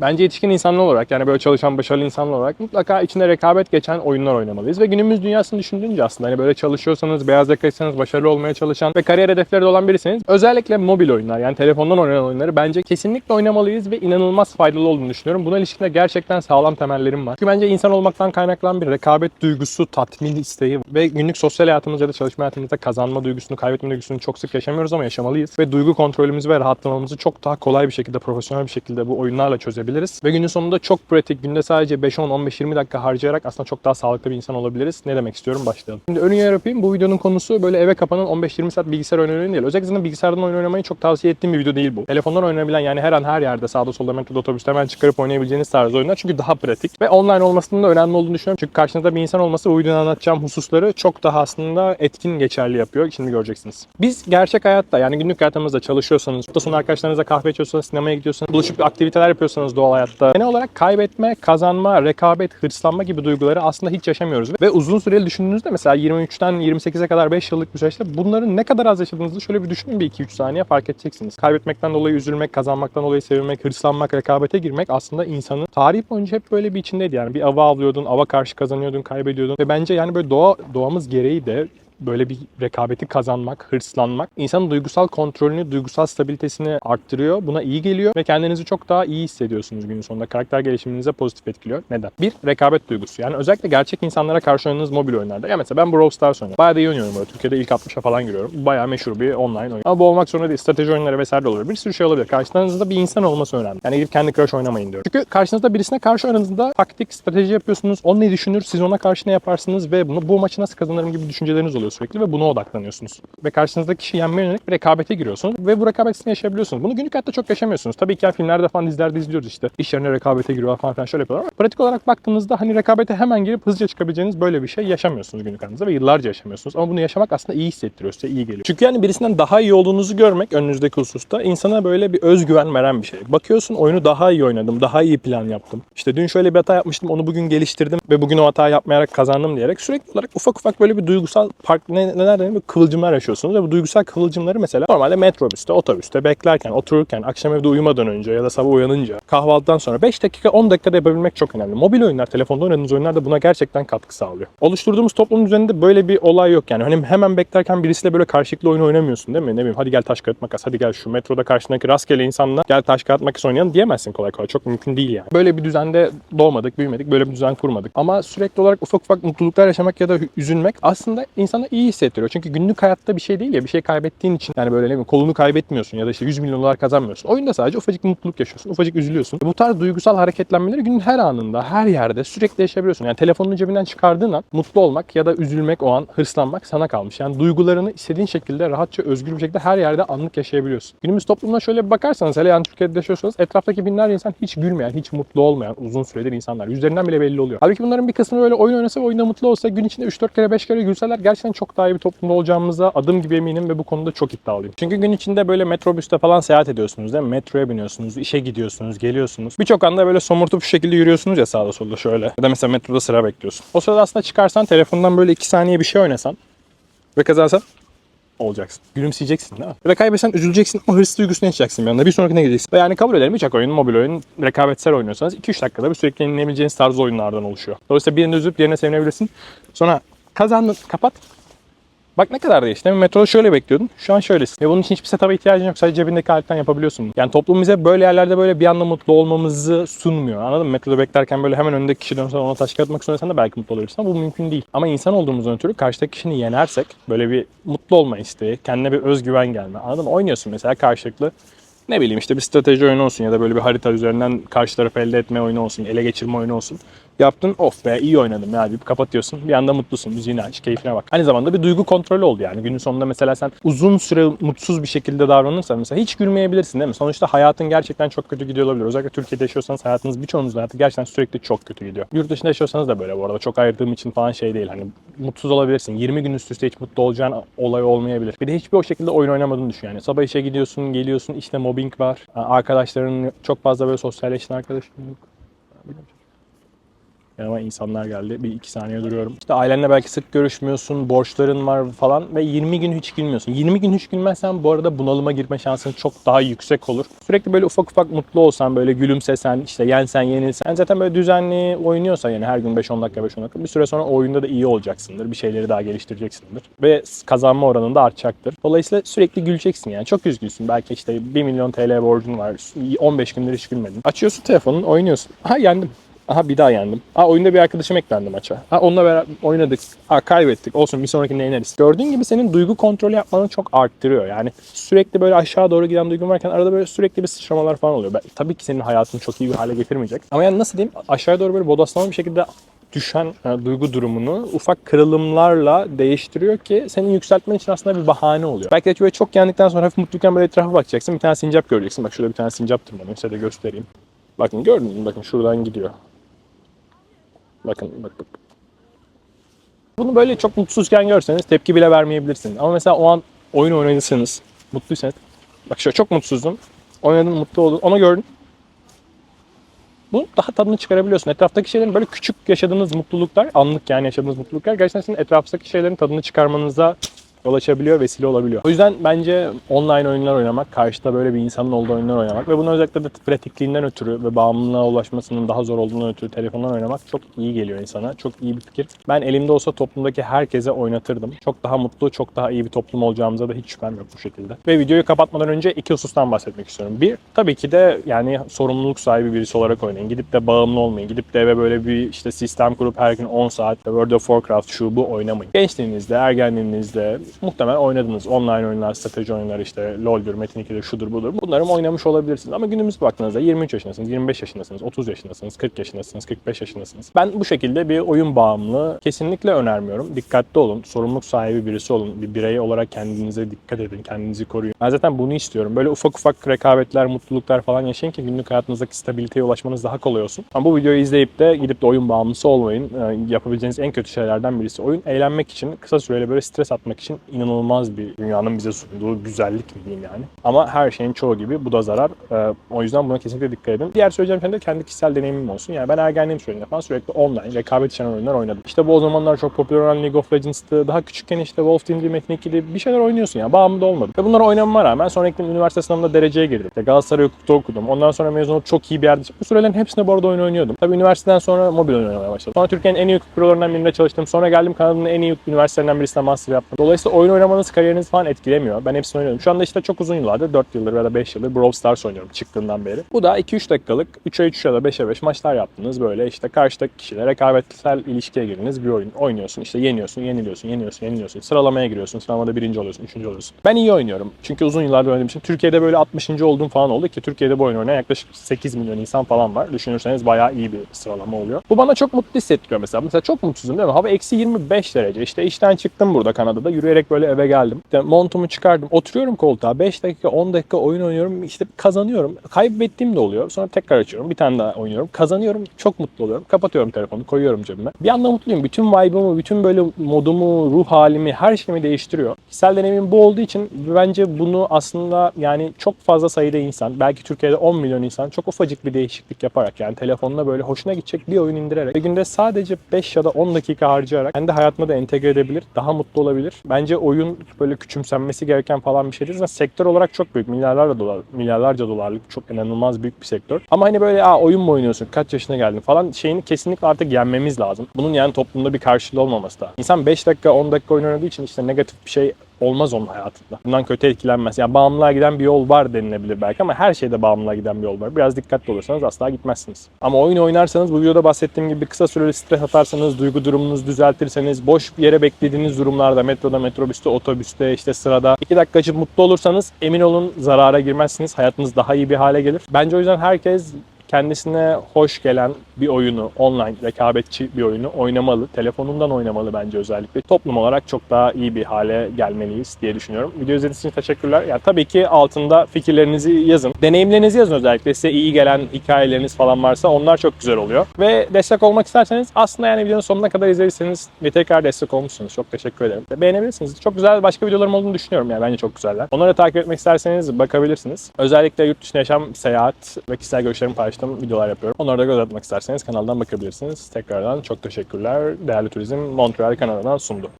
Bence yetişkin insanlar olarak yani böyle çalışan başarılı insanlar olarak mutlaka içinde rekabet geçen oyunlar oynamalıyız. Ve günümüz dünyasını düşündüğünce aslında hani böyle çalışıyorsanız, beyaz yakaysanız, başarılı olmaya çalışan ve kariyer hedefleri de olan birisiniz. Özellikle mobil oyunlar yani telefondan oynanan oyunları bence kesinlikle oynamalıyız ve inanılmaz faydalı olduğunu düşünüyorum. Buna ilişkin de gerçekten sağlam temellerim var. Çünkü bence insan olmaktan kaynaklanan bir rekabet duygusu, tatmin isteği ve günlük sosyal hayatımızda ya da çalışma hayatımızda kazanma duygusunu, kaybetme duygusunu çok sık yaşamıyoruz ama yaşamalıyız. Ve duygu kontrolümüzü ve rahatlamamızı çok daha kolay bir şekilde, profesyonel bir şekilde bu oyunlarla çözebiliriz. Ve günün sonunda çok pratik, günde sadece 5-10, 15-20 dakika harcayarak aslında çok daha sağlıklı bir insan olabiliriz. Ne demek istiyorum? Başlayalım. Şimdi ön yapayım. Bu videonun konusu böyle eve kapanan 15-20 saat bilgisayar oyunu değil. Özellikle zaten bilgisayardan oyun oynamayı çok tavsiye ettiğim bir video değil bu. Telefondan oynanabilen yani her an her yerde sağda solda metroda otobüste hemen çıkarıp oynayabileceğiniz tarzda oyunlar. Çünkü daha pratik ve online olmasının da önemli olduğunu düşünüyorum. Çünkü karşınızda bir insan olması bu videoda anlatacağım hususları çok daha aslında etkin geçerli yapıyor. Şimdi göreceksiniz. Biz gerçek hayatta yani günlük hayatımızda çalışıyorsanız, hafta sonu arkadaşlarınızla kahve içiyorsanız, sinemaya gidiyorsanız, buluşup aktiviteler yapıyorsanız doğal hayatta genel olarak kaybetme, kazanma, rekabet, hırslanma gibi duyguları aslında hiç yaşamıyoruz. Ve uzun süreli düşündüğünüzde mesela 23'ten 28'e kadar 5 yıllık bir süreçte bunların ne kadar az yaşadığınızı şöyle bir düşünün bir 2-3 saniye fark edeceksiniz. Kaybetmekten dolayı üzülmek, kazanmaktan dolayı sevinmek, hırslanmak, rekabete girmek aslında insanın tarih boyunca hep böyle bir içindeydi. Yani bir ava avlıyordun, ava karşı kazanıyordun, kaybediyordun. Ve bence yani böyle doğa, doğamız gereği de böyle bir rekabeti kazanmak, hırslanmak insanın duygusal kontrolünü, duygusal stabilitesini arttırıyor. Buna iyi geliyor ve kendinizi çok daha iyi hissediyorsunuz günün sonunda. Karakter gelişiminize pozitif etkiliyor. Neden? Bir, rekabet duygusu. Yani özellikle gerçek insanlara karşı oynadığınız mobil oyunlarda. Ya mesela ben Brawl Stars oynuyorum. Bayağı da iyi oynuyorum böyle. Türkiye'de ilk 60'a falan giriyorum. Bayağı meşhur bir online oyun. Ama bu olmak zorunda değil. Strateji oyunları vesaire de olabilir. Bir sürü şey olabilir. Karşınızda bir insan olması önemli. Yani gidip kendi crush oynamayın diyorum. Çünkü karşınızda birisine karşı oynadığınızda taktik, strateji yapıyorsunuz. O ne düşünür, siz ona karşı ne yaparsınız ve bunu bu maçı nasıl kazanırım gibi düşünceleriniz oluyor sürekli ve buna odaklanıyorsunuz. Ve karşınızdaki kişi yenmeye yönelik bir rekabete giriyorsunuz ve bu rekabetini yaşayabiliyorsunuz. Bunu günlük hayatta çok yaşamıyorsunuz. Tabii ki filmlerde falan dizilerde izliyoruz işte. İş yerine rekabete giriyorlar falan filan şöyle yapıyorlar ama pratik olarak baktığınızda hani rekabete hemen girip hızlıca çıkabileceğiniz böyle bir şey yaşamıyorsunuz günlük hayatınızda ve yıllarca yaşamıyorsunuz. Ama bunu yaşamak aslında iyi hissettiriyor size, iyi geliyor. Çünkü yani birisinden daha iyi olduğunuzu görmek önünüzdeki hususta insana böyle bir özgüven veren bir şey. Bakıyorsun oyunu daha iyi oynadım, daha iyi plan yaptım. İşte dün şöyle bir hata yapmıştım, onu bugün geliştirdim ve bugün o hatayı yapmayarak kazandım diyerek sürekli olarak ufak ufak böyle bir duygusal park ne, neler denir? Kıvılcımlar yaşıyorsunuz ve bu duygusal kıvılcımları mesela normalde metrobüste, otobüste beklerken, otururken, akşam evde uyumadan önce ya da sabah uyanınca, kahvaltıdan sonra 5 dakika 10 dakikada yapabilmek çok önemli. Mobil oyunlar, telefonda oynadığınız oyunlar da buna gerçekten katkı sağlıyor. Oluşturduğumuz toplumun üzerinde böyle bir olay yok yani. Hani hemen beklerken birisiyle böyle karşılıklı oyun oynamıyorsun değil mi? Ne bileyim hadi gel taş kağıt makas, hadi gel şu metroda karşındaki rastgele insanla gel taş kağıt makas oynayalım diyemezsin kolay kolay. Çok mümkün değil yani. Böyle bir düzende doğmadık, büyümedik, böyle bir düzen kurmadık. Ama sürekli olarak ufak ufak mutluluklar yaşamak ya da üzülmek aslında insana iyi hissettiriyor. Çünkü günlük hayatta bir şey değil ya bir şey kaybettiğin için yani böyle ne bileyim kolunu kaybetmiyorsun ya da işte 100 milyon dolar kazanmıyorsun. Oyunda sadece ufacık mutluluk yaşıyorsun. Ufacık üzülüyorsun. Bu tarz duygusal hareketlenmeleri günün her anında, her yerde sürekli yaşayabiliyorsun. Yani telefonunu cebinden çıkardığın an mutlu olmak ya da üzülmek o an, hırslanmak sana kalmış. Yani duygularını istediğin şekilde rahatça, özgür bir şekilde her yerde anlık yaşayabiliyorsun. Günümüz toplumuna şöyle bir bakarsanız hele yani Türkiye'de yaşıyorsanız etraftaki binlerce insan hiç gülmeyen, hiç mutlu olmayan uzun süredir insanlar. Yüzlerinden bile belli oluyor. Halbuki bunların bir kısmı böyle oyun oynasa ve oyunda mutlu olsa gün içinde 3-4 kere 5 kere gülseler gerçekten çok daha iyi bir toplumda olacağımıza adım gibi eminim ve bu konuda çok iddialıyım. Çünkü gün içinde böyle metrobüste falan seyahat ediyorsunuz değil mi? Metroya biniyorsunuz, işe gidiyorsunuz, geliyorsunuz. Birçok anda böyle somurtup şu şekilde yürüyorsunuz ya sağda solda şöyle. Ya da mesela metroda sıra bekliyorsun. O sırada aslında çıkarsan telefondan böyle 2 saniye bir şey oynasan ve kazansan olacaksın. Gülümseyeceksin değil mi? Ya da kaybetsen üzüleceksin ama hırs duygusunu yaşayacaksın bir anda. Bir sonrakine gideceksin. Ve yani kabul edelim birçok oyun, mobil oyun, rekabetsel oynuyorsanız 2-3 dakikada bir sürekli yenilebileceğiniz tarz oyunlardan oluşuyor. Dolayısıyla birinde üzülüp diğerine sevinebilirsin. Sonra kazandın, kapat. Bak ne kadar değişti. mi? Metroda şöyle bekliyordun. Şu an şöylesin. Ve bunun için hiçbir setup'a ihtiyacın yok. Sadece cebindeki aletten yapabiliyorsun. Yani toplum bize böyle yerlerde böyle bir anda mutlu olmamızı sunmuyor. Anladın mı? Metroda beklerken böyle hemen önündeki kişi dönsen ona taş atmak zorundaysan da belki mutlu olabilirsin ama bu mümkün değil. Ama insan olduğumuzdan ötürü karşıdaki kişini yenersek böyle bir mutlu olma isteği, kendine bir özgüven gelme. Anladın mı? Oynuyorsun mesela karşılıklı ne bileyim işte bir strateji oyunu olsun ya da böyle bir harita üzerinden karşı tarafı elde etme oyunu olsun, ele geçirme oyunu olsun. Yaptın of be iyi oynadım ya deyip kapatıyorsun. Bir anda mutlusun. Müziğini aç, keyfine bak. Aynı zamanda bir duygu kontrolü oldu yani. Günün sonunda mesela sen uzun süre mutsuz bir şekilde davranırsan mesela hiç gülmeyebilirsin değil mi? Sonuçta hayatın gerçekten çok kötü gidiyor olabilir. Özellikle Türkiye'de yaşıyorsanız hayatınız birçoğunuzun hayatı gerçekten sürekli çok kötü gidiyor. Yurt dışında yaşıyorsanız da böyle bu arada. Çok ayırdığım için falan şey değil. Hani mutsuz olabilirsin. 20 gün üst üste hiç mutlu olacağın olay olmayabilir. Bir de hiçbir o şekilde oyun oynamadığını düşün yani. Sabah işe gidiyorsun, geliyorsun işte mobbing var. Arkadaşların çok fazla böyle sosyalleştiğin arkadaşın yok. Yanıma insanlar geldi. Bir iki saniye duruyorum. İşte ailenle belki sık görüşmüyorsun, borçların var falan ve 20 gün hiç gülmüyorsun. 20 gün hiç gülmezsen bu arada bunalıma girme şansın çok daha yüksek olur. Sürekli böyle ufak ufak mutlu olsan, böyle gülümsesen, işte yensen, yenilsen. Zaten böyle düzenli oynuyorsa yani her gün 5-10 dakika 5-10 dakika bir süre sonra oyunda da iyi olacaksındır. Bir şeyleri daha geliştireceksindir. Ve kazanma oranın da artacaktır. Dolayısıyla sürekli güleceksin yani. Çok üzgünsün. Belki işte 1 milyon TL borcun var. 15 gündür hiç gülmedin. Açıyorsun telefonun, oynuyorsun. Ha yendim. Aha bir daha yendim. Aa oyunda bir arkadaşım eklendi maça. Ha onunla beraber oynadık. Aa kaybettik. Olsun bir sonrakinde yeneriz. Gördüğün gibi senin duygu kontrolü yapmanı çok arttırıyor. Yani sürekli böyle aşağı doğru giden duygun varken arada böyle sürekli bir sıçramalar falan oluyor. Ben, tabii ki senin hayatını çok iyi bir hale getirmeyecek. Ama yani nasıl diyeyim aşağıya doğru böyle bodoslama bir şekilde düşen e, duygu durumunu ufak kırılımlarla değiştiriyor ki senin yükseltmen için aslında bir bahane oluyor. Belki de böyle çok yendikten sonra hafif mutluyken böyle etrafa bakacaksın. Bir tane sincap göreceksin. Bak şurada bir tane sincap tırmanıyor. Size de göstereyim. Bakın gördünüz mü? Bakın şuradan gidiyor. Bakın bak. Bunu böyle çok mutsuzken görseniz tepki bile vermeyebilirsiniz. Ama mesela o an oyun oynadıysanız, mutluysanız. Bak şöyle çok mutsuzdum. Oynadın, mutlu oldun. Onu gördün. Bu daha tadını çıkarabiliyorsun. Etraftaki şeylerin böyle küçük yaşadığınız mutluluklar, anlık yani yaşadığınız mutluluklar gerçekten sizin etraftaki şeylerin tadını çıkarmanıza yol açabiliyor, vesile olabiliyor. O yüzden bence online oyunlar oynamak, karşıda böyle bir insanın olduğu oyunlar oynamak ve bunu özellikle de pratikliğinden ötürü ve bağımlılığa ulaşmasının daha zor olduğundan ötürü telefondan oynamak çok iyi geliyor insana. Çok iyi bir fikir. Ben elimde olsa toplumdaki herkese oynatırdım. Çok daha mutlu, çok daha iyi bir toplum olacağımıza da hiç şüphem yok bu şekilde. Ve videoyu kapatmadan önce iki husustan bahsetmek istiyorum. Bir, tabii ki de yani sorumluluk sahibi birisi olarak oynayın. Gidip de bağımlı olmayın. Gidip de eve böyle bir işte sistem kurup her gün 10 saat World of Warcraft şu bu oynamayın. Gençliğinizde, ergenliğinizde muhtemelen oynadınız. Online oyunlar, strateji oyunları işte LoL'dür, Metin 2'dir, şudur budur. Bunları oynamış olabilirsiniz. Ama günümüz baktığınızda 23 yaşındasınız, 25 yaşındasınız, 30 yaşındasınız, 40 yaşındasınız, 45 yaşındasınız. Ben bu şekilde bir oyun bağımlılığı kesinlikle önermiyorum. Dikkatli olun, sorumluluk sahibi birisi olun. Bir birey olarak kendinize dikkat edin, kendinizi koruyun. Ben zaten bunu istiyorum. Böyle ufak ufak rekabetler, mutluluklar falan yaşayın ki günlük hayatınızdaki stabiliteye ulaşmanız daha kolay olsun. Ama bu videoyu izleyip de gidip de oyun bağımlısı olmayın. Ee, yapabileceğiniz en kötü şeylerden birisi. Oyun eğlenmek için, kısa süreli böyle stres atmak için inanılmaz bir dünyanın bize sunduğu güzellik mi diyeyim yani. Ama her şeyin çoğu gibi bu da zarar. Ee, o yüzden buna kesinlikle dikkat edin. Diğer söyleyeceğim şey de kendi kişisel deneyimim olsun. Yani ben ergenliğim sürecinde falan sürekli online rekabet içeren oyunlar oynadım. İşte bu o zamanlar çok popüler olan League of Legends'tı. Daha küçükken işte Wolf Team'di, Metin 2'di bir şeyler oynuyorsun ya. Bağımlı da olmadım. Ve bunları oynamama rağmen sonra gittim üniversite sınavında dereceye girdim. İşte Galatasaray hukukta okudum. Ondan sonra mezun olup çok iyi bir yerde. Bu sürelerin hepsinde bu arada oyun oynuyordum. Tabii üniversiteden sonra mobil oynamaya başladım. Sonra Türkiye'nin en iyi hukuk birinde çalıştım. Sonra geldim Kanada'nın en iyi üniversitelerinden birisinde master yaptım. Dolayısıyla oyun oynamanız kariyerinizi falan etkilemiyor. Ben hepsini oynuyorum. Şu anda işte çok uzun yıllardır 4 yıldır ya da 5 yıldır Brawl Stars oynuyorum çıktığından beri. Bu da 2-3 dakikalık 3'e 3 ya da 5'e 5 maçlar yaptınız. Böyle işte karşıdaki kişiyle rekabetsel ilişkiye giriniz bir oyun oynuyorsun. İşte yeniyorsun, yeniliyorsun, yeniliyorsun, yeniliyorsun. Sıralamaya giriyorsun. Sıralamada birinci oluyorsun, üçüncü oluyorsun. Ben iyi oynuyorum. Çünkü uzun yıllardır oynadığım için. Türkiye'de böyle 60. olduğum falan oldu ki Türkiye'de bu oyun oynayan yaklaşık 8 milyon insan falan var. Düşünürseniz bayağı iyi bir sıralama oluyor. Bu bana çok mutlu hissettiriyor mesela. Mesela çok mutsuzum değil mi? Hava eksi 25 derece. İşte işten çıktım burada Kanada'da. Yürüyerek böyle eve geldim. İşte montumu çıkardım. Oturuyorum koltuğa. 5 dakika 10 dakika oyun oynuyorum. İşte kazanıyorum. Kaybettiğim de oluyor. Sonra tekrar açıyorum. Bir tane daha oynuyorum. Kazanıyorum. Çok mutlu oluyorum. Kapatıyorum telefonu. Koyuyorum cebime. Bir anda mutluyum. Bütün vibe'ımı, bütün böyle modumu, ruh halimi, her şeyimi değiştiriyor. Kişisel deneyimim bu olduğu için bence bunu aslında yani çok fazla sayıda insan, belki Türkiye'de 10 milyon insan çok ufacık bir değişiklik yaparak yani telefonuna böyle hoşuna gidecek bir oyun indirerek ve günde sadece 5 ya da 10 dakika harcayarak kendi hayatına da entegre edebilir, daha mutlu olabilir. Bence oyun böyle küçümsenmesi gereken falan bir şey değil. Zaten sektör olarak çok büyük. Milyarlarca dolar, milyarlarca dolarlık çok inanılmaz büyük bir sektör. Ama hani böyle Aa, oyun mu oynuyorsun? Kaç yaşına geldin falan şeyini kesinlikle artık yenmemiz lazım. Bunun yani toplumda bir karşılığı olmaması da. İnsan 5 dakika 10 dakika oynadığı için işte negatif bir şey olmaz onun hayatında. Bundan kötü etkilenmez. Yani bağımlılığa giden bir yol var denilebilir belki ama her şeyde bağımlılığa giden bir yol var. Biraz dikkatli olursanız asla gitmezsiniz. Ama oyun oynarsanız bu videoda bahsettiğim gibi kısa süreli stres atarsanız, duygu durumunuzu düzeltirseniz, boş bir yere beklediğiniz durumlarda metroda, metrobüste, otobüste, işte sırada 2 dakika açıp mutlu olursanız emin olun zarara girmezsiniz. Hayatınız daha iyi bir hale gelir. Bence o yüzden herkes kendisine hoş gelen bir oyunu, online rekabetçi bir oyunu oynamalı. Telefonundan oynamalı bence özellikle. Toplum olarak çok daha iyi bir hale gelmeliyiz diye düşünüyorum. Video izlediğiniz için teşekkürler. Ya tabii ki altında fikirlerinizi yazın. Deneyimlerinizi yazın özellikle. Size iyi gelen hikayeleriniz falan varsa onlar çok güzel oluyor. Ve destek olmak isterseniz aslında yani videonun sonuna kadar izlediyseniz ve tekrar destek olmuşsunuz. Çok teşekkür ederim. Beğenebilirsiniz. Çok güzel başka videolarım olduğunu düşünüyorum yani. Bence çok güzeller. Onları takip etmek isterseniz bakabilirsiniz. Özellikle yurt dışında yaşam, seyahat ve kişisel görüşlerimi paylaştım çalıştığım videolar yapıyorum. Onlara da göz atmak isterseniz kanaldan bakabilirsiniz. Tekrardan çok teşekkürler. Değerli Turizm Montreal Kanada'dan sundu.